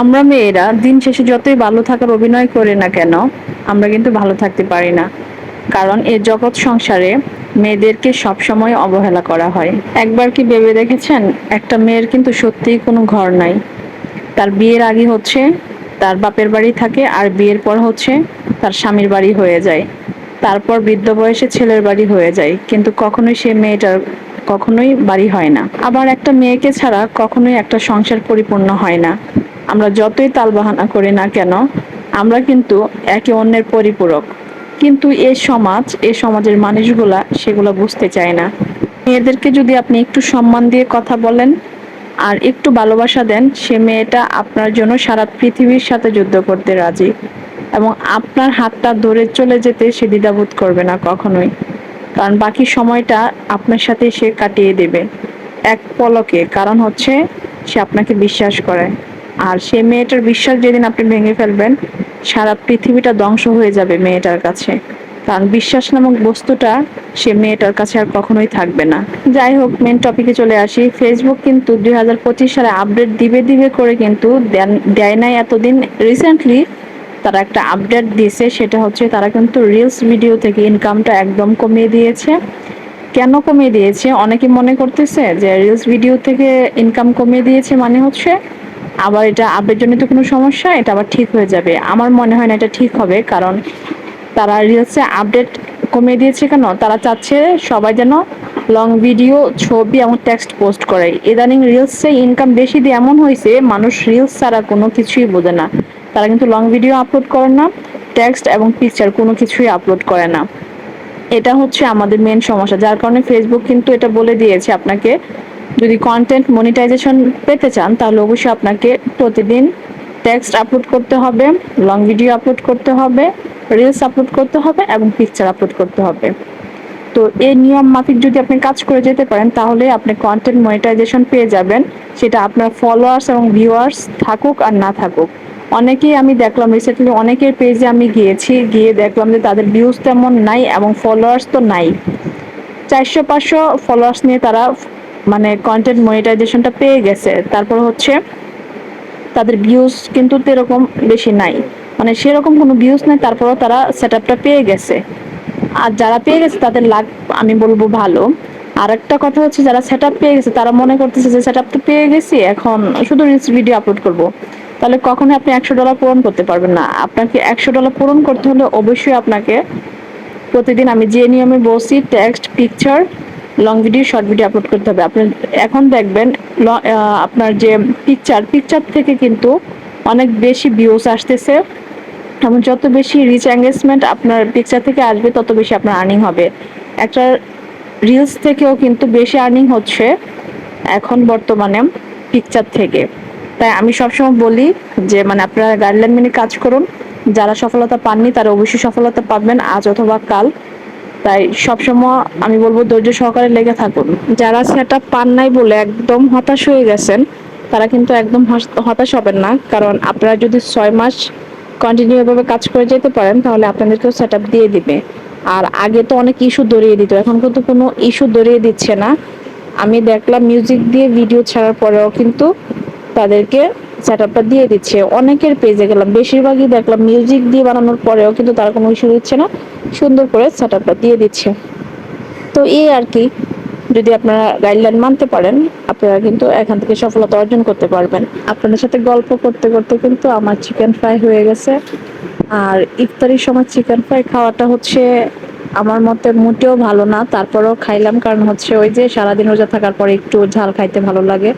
আমরা মেয়েরা দিন শেষে যতই ভালো থাকার অভিনয় করি না কেন, আমরা কিন্তু ভালো থাকতে পারি না। কারণ এই জগৎ সংসারে মেয়েদেরকে সবসময় অবহেলা করা হয়। একবার কি ভেবে দেখেছেন? একটা মেয়ের কিন্তু সত্যিই কোনো ঘর নাই। তার বিয়ের আগে হচ্ছে তার বাপের বাড়ি থাকে আর বিয়ের পর হচ্ছে তার স্বামীর বাড়ি হয়ে যায়। তারপর বৃদ্ধ বয়সে ছেলের বাড়ি হয়ে যায়, কিন্তু কখনোই সে মেয়েটার, কখনোই বাড়ি হয় না। আবার একটা মেয়েকে ছাড়া কখনোই একটা সংসার পরিপূর্ণ হয় না। আমরা যতই তালবাহানা করি না কেন, আমরা কিন্তু একে অন্যের পরিপূরক। কিন্তু এ সমাজ, এ সমাজের মানুষগুলা সেগুলো বুঝতে চায় না। মেয়েদেরকে যদি আপনি একটু সম্মান দিয়ে কথা বলেন আর একটু ভালোবাসা দেন, সে মেয়েটা আপনার জন্য সারা পৃথিবীর সাথে যুদ্ধ করতে রাজি এবং আপনার হাতটা ধরে চলে যেতে সে দ্বিধাবোধ করবে না কখনোই। কারণ বাকি সময়টা আপনার সাথে সে কাটিয়ে দেবে। এক পলকে, কারণ হচ্ছে সে আপনাকে বিশ্বাস করে। আর সে মেয়েটার বিশ্বাস যেদিন আপনি ভেঙে ফেলবেন, সারা পৃথিবীটা ধ্বংস হয়ে যাবে মেয়েটার কাছে। কারণ বিশ্বাস নামক বস্তুটা সে মেয়েটার কাছে আর কখনোই থাকবে না। যাই হোক মেন টপিকে চলে আসি। ফেসবুক কিন্তু দু হাজার পঁচিশ সালে আপডেট দিবে দিবে করে কিন্তু দেয় নাই এতদিন। রিসেন্টলি তারা একটা আপডেট দিয়েছে, সেটা হচ্ছে তারা কিন্তু রিলস ভিডিও থেকে ইনকামটা একদম কমিয়ে দিয়েছে। কেন কমিয়ে দিয়েছে? অনেকে মনে করতেছে যে রিলস ভিডিও থেকে ইনকাম কমিয়ে দিয়েছে মানে হচ্ছে আবার এটা আপডেটজনিত কোনো সমস্যা, এটা আবার ঠিক হয়ে যাবে। আমার মনে হয় না এটা ঠিক হবে, কারণ তারা রিলসে আপডেট কমিয়ে দিয়েছে কেন? তারা চাচ্ছে সবাই যেন লং ভিডিও ছবি এবং টেক্সট পোস্ট করে। ইদানিং রিলসে ইনকাম বেশি দিয়ে এমন হয়েছে, মানুষ রিলস ছাড়া কোনো কিছুই বোঝে না। তারা কিন্তু লং ভিডিও আপলোড করে না টেক্সট এবং পিকচার কোনো কিছুই আপলোড করে না। এটা হচ্ছে আমাদের মেন সমস্যা, যার কারণে ফেসবুক কিন্তু এটা বলে দিয়েছে আপনাকে যদি কন্টেন্ট মনিটাইজেশন পেতে চান, তাহলে অবশ্যই আপনাকে প্রতিদিন টেক্সট আপলোড করতে হবে লং ভিডিও আপলোড করতে হবে রিলস আপলোড করতে হবে এবং পিকচার আপলোড করতে হবে। তো এই নিয়ম মাফিক যদি আপনি কাজ করে যেতে পারেন, তাহলে আপনি কন্টেন্ট মনিটাইজেশন পেয়ে যাবেন। সেটা আপনার ফলোয়ার্স এবং ভিউয়ার্স থাকুক আর না থাকুক। অনেকেই আমি দেখলাম রিসেন্টলি অনেকের পেজে আমি গিয়েছি, গিয়ে দেখলাম যে তাদের ভিউজ তেমন নাই এবং ফলোয়ার্স তো নাই। চারশো পাঁচশো ফলোয়ার্স নিয়ে তারা মানে কন্টেন্ট মনিটাইজেশনটা পেয়ে গেছে। তারপর হচ্ছে তাদের ভিউজ কিন্তু এরকম বেশি নাই। মানে সেরকম কোনো ভিউজ নাই, তারপরও তারা সেট পেয়ে গেছে। আর যারা পেয়ে গেছে, তাদের লাগ, আমি বলব ভালো। আর একটা কথা হচ্ছে, যারা সেট পেয়ে গেছে, তারা মনে করতেছে যে সেট তো পেয়ে গেছি, এখন শুধু রিলস ভিডিও আপলোড করব। তাহলে কখনোই আপনি একশো ডলার পূরণ করতে পারবেন না। আপনাকে একশো ডলার পূরণ করতে হলে অবশ্যই আপনাকে প্রতিদিন আমি যে নিয়মে বসি text picture long video short video upload করতে হবে। আপনি এখন দেখবেন আপনার যে পিকচার পিকচার থেকে কিন্তু অনেক বেশি ভিউজ আসতেছে। এবং যত বেশি রিচ এঙ্গেজমেন্ট আপনার পিকচার থেকে আসবে, তত বেশি আপনার আর্নিং হবে। একটা রিলস থেকেও কিন্তু বেশি আর্নিং হচ্ছে এখন বর্তমানে পিকচার থেকে। তাই আমি সবসময় বলি যে মানে আপনারা গাইডলাইন মেনে কাজ করুন। যারা সফলতা পাননি, তারা অবশ্যই সফলতা পাবেন। আজ অথবা কাল তাই সবসময় আমি বলব ধৈর্য সহকারে লেগে থাকুন। যারা সেটা পান নাই বলে একদম হতাশ হয়ে গেছেন, তারা কিন্তু একদম হতাশ হবেন না। কারণ আপনারা যদি ছয় মাস কন্টিনিউ ভাবে কাজ করে যেতে পারেন, তাহলে আপনাদেরকেও সেট দিয়ে দিবে। আর আগে তো অনেক ইস্যু ধরিয়ে দিত, এখন কিন্তু কোনো ইস্যু ধরিয়ে দিচ্ছে না। আমি দেখলাম মিউজিক দিয়ে ভিডিও ছাড়ার পরেও কিন্তু তাদেরকে সেট আপটা দিয়ে দিচ্ছে। অনেকের পেজে গেলাম। বেশিরভাগই দেখলাম মিউজিক দিয়ে বানানোর পরেও কিন্তু তারা কোনো ইস্যু দিচ্ছে না। সুন্দর করে সেট আপটা দিয়ে দিচ্ছে। তো এই আর কি, যদি আপনারা গাইডলাইন মানতে পারেন, আপনারা কিন্তু এখান থেকে সফলতা অর্জন করতে পারবেন। আপনাদের সাথে গল্প করতে করতে কিন্তু আমার চিকেন ফ্রাই হয়ে গেছে। আর ইফতারির সময় চিকেন ফ্রাই খাওয়াটা হচ্ছে আমার মতে মোটেও ভালো না। তারপরেও খাইলাম, কারণ হচ্ছে ওই যে সারাদিন রোজা থাকার পরে একটু ঝাল খাইতে ভালো লাগে।